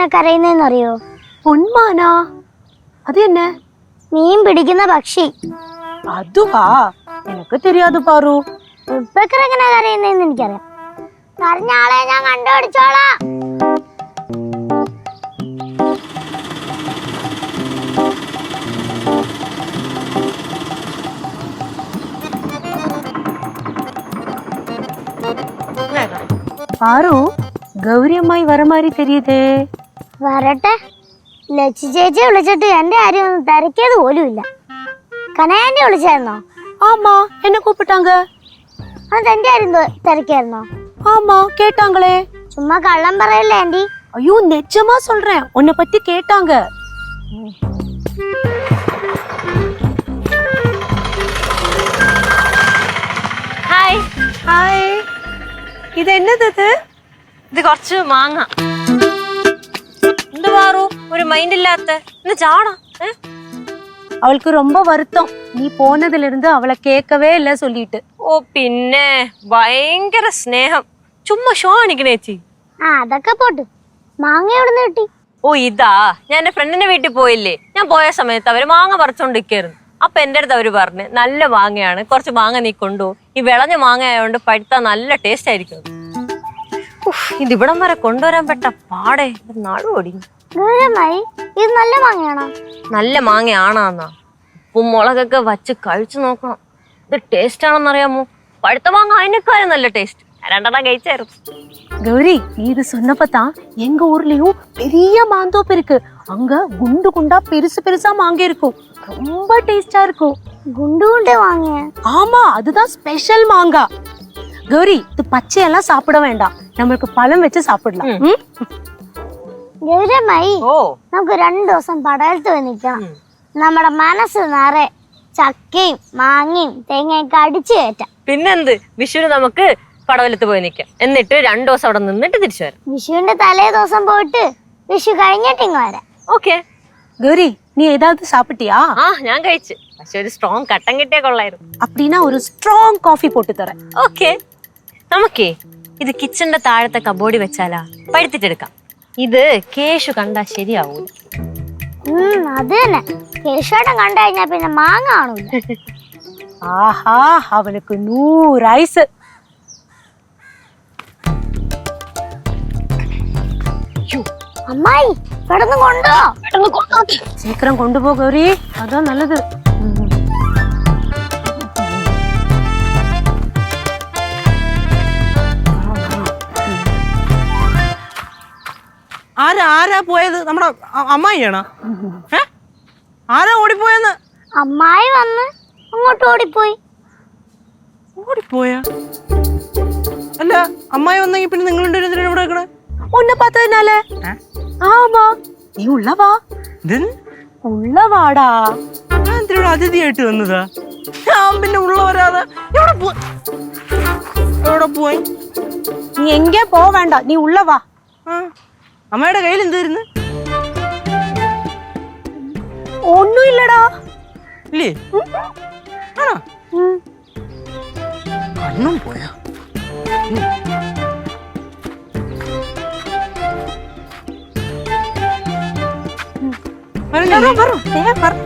എങ്ങനെ കരയുന്നതെന്ന് അറിയോ പൊന്മാനാ അത് തന്നെ മീൻ പിടിക്കുന്ന പക്ഷി അതുവാ എനിക്ക് தெரியாது പാറു ഉൾപ്പക്കർ എങ്ങനെ കരയുന്നതെന്ന് എനിക്കറിയാം പറഞ്ഞ ആളെ ഞാൻ കണ്ടുപിടിച്ചോളാം പാറു ഗൗരി അമ്മായി വര മാതിരി தெரியுதே വരട്ടെ ലച്ചു ചേച്ചി വിളിച്ചിട്ട് എന്റെ കാര്യം ഒന്നും തിരക്കിയത് പോലും ഇല്ല കനയാൻ്റെ വിളിച്ചായിരുന്നോ ஆமா என்ன கூப்பிட்டாங்க അത് എന്റെ കാര്യം ത- തിരക്കിയായിരുന്നോ ஆமா கேட்டாங்களே ചുമ്മാ കള്ളം പറയല്ലേ ആന്റി ஐயோ நிஜமா சொல்றேன் உன்னை பத்தி கேட்டாங்க ഹായ് ஹாய் இது என்னது இது ഇത് കുറച്ച് മാങ്ങ എന്ത് പാറു ഒരു മൈൻഡ് ഇല്ലാത്ത ഇന്ന് ചാടാ ഏ? அவளுக்கு ரொம்ப வருத்தம் நீ போனதுல இருந்து அவளை கேட்கவே இல்ல சொல்லிட்டு ഓ പിന്നെ ഭയങ്കര സ്നേഹം ചുമ്മാ ഷോ കാണിക്കണേ ചേച്ചി ആ അതൊക്കെ പോട്ട് മാങ്ങ എവിടുന്ന് കിട്ടി ഓ ഇതാ ഞാൻ എന്റെ ഫ്രണ്ടിന്റെ വീട്ടിൽ പോയില്ലേ ഞാൻ പോയ സമയത്ത് അവര് മാങ്ങ പറിച്ചോണ്ടിരിക്കായിരുന്നു അപ്പൊ എന്റെ അടുത്ത് അവര് പറഞ്ഞു നല്ല മാങ്ങയാണ് കുറച്ച് മാങ്ങ നീ കൊണ്ടുപോകും ഈ വിളഞ്ഞ മാങ്ങ ആയതുകൊണ്ട് പഴുത്താ നല്ല ടേസ്റ്റ് ആയിരിക്കും ഉഫ്, ഇതിവിടം വരെ കൊണ്ടുവരാൻ പെട്ട പാടെ നാടുപൊടി ഗൗരമായി ഇത് നല്ല മാങ്ങയാണോ നല്ല മാങ്ങയാണാന്നാ ഉപ്പും മുളകൊക്കെ വച്ച് കഴിച്ചു നോക്കണം ഇത് ടേസ്റ്റ് ആണെന്ന് അറിയാമോ പഴുത്ത മാങ്ങ അതിനേക്കാളും നല്ല ടേസ്റ്റ് രണ്ടെണ്ണം കഴിച്ചായിരുന്നു கௌரி நீ இது சொன்னப்பதான் எங்க ஊர்லயும் பெரிய மாந்தோப்பு இருக்கு அங்க குண்டு குண்டா பெருசு பெருசா மாங்க இருக்கும் ரொம்ப டேஸ்டா இருக்கும் ഗുണ്ടു ഗുണ്ട് മാങ്ങയ ஆமா அதுதான் ஸ்பெஷல் மாங்காய் கௌரி இது பச்சையெல்லாம் சாப்பிட வேண்டாம் நம்மளுக்கு பழம் வச்சு சாப்பிடலாம் ம்? ഗൗരമായി ഓ നമുക്ക് രണ്ടു ദിവസം പടയലത്ത് പോയി നിൽക്കണം നമ്മുടെ മനസ്സ് നിറയെ ചക്കയും മാങ്ങയും തേങ്ങയൊക്കെ അടിച്ചു കയറ്റാം പിന്നെന്ത് വിഷുവിന് നമുക്ക് പടവലത്ത് പോയി നിൽക്കാം എന്നിട്ട് രണ്ടു ദിവസം അവിടെ നിന്നിട്ട് തിരിച്ചു വരാം വിഷുവിന്റെ തലേ ദിവസം പോയിട്ട് വിഷു കഴിഞ്ഞിട്ട് ഇങ്ങ് വരാം ഓക്കെ கௌரி நீ ஏதாவது சாப்பிட்டியா ആ ഞാൻ കഴിച്ചു പക്ഷെ ഒരു സ്ട്രോങ് കട്ടൻ കിട്ടിയ കൊള്ളായിരുന്നു அப்படின்னா ஒரு ஸ்ட்ராங் காஃபி போட்டு தரேன் ഓക്കെ നമുക്കേ ഇത് കിച്ചണിന്റെ താഴത്തെ കബോർഡിൽ വെച്ചാലാ. പഴുത്തിട്ടെടുക്കാം. ഇത് കേശു കണ്ടാ ശരിയാവൂല അത് തന്നെ. കേശുവേട്ടൻ കണ്ടു കഴിഞ്ഞാ പിന്നെ മാങ്ങ കാണൂല. ആഹാ അവനക്ക് നൂറായിസ് അമ്മായി പെട്ടെന്ന് കൊണ്ടോ. പെട്ടെന്ന് കൊണ്ടോ. ശേഖരം കൊണ്ടുപോകേറി അതാ നല്ലത്. ആരാ ആരാ പോയത്? നമ്മുടെ അമ്മായിയാണ്? ആരാ ഓടിപ്പോയെന്ന്? അമ്മായി വന്ന് അങ്ങോട്ട് ഓടിപ്പോയി. ഓടിപ്പോയ? അല്ല അമ്മായി വന്നെങ്കിൽ പിന്നെ നിങ്ങൾ ഇവിടെ നിൽക്കണേ ഒന്നെ പത്തതിനാലേ ആമാ നീ ഉള്ളവാ ഉള്ളവാടാ ഞാൻ എന്തിനോട് അതിഥിയായിട്ട് വന്നതാ? ഞാൻ പിന്നെ ഉള്ളവരാതെ പോ പോയി? നീ എങ്കേ പോവേണ്ട നീ ഉള്ളവാ ആ. അമ്മയുടെ കയ്യിൽ എന്തായിരുന്നു ഒന്നുമില്ലടാ. ഇല്ലേ? ആണോ? കണ്ണും പോയാ? പറഞ്ഞു പറഞ്ഞു പറഞ്ഞു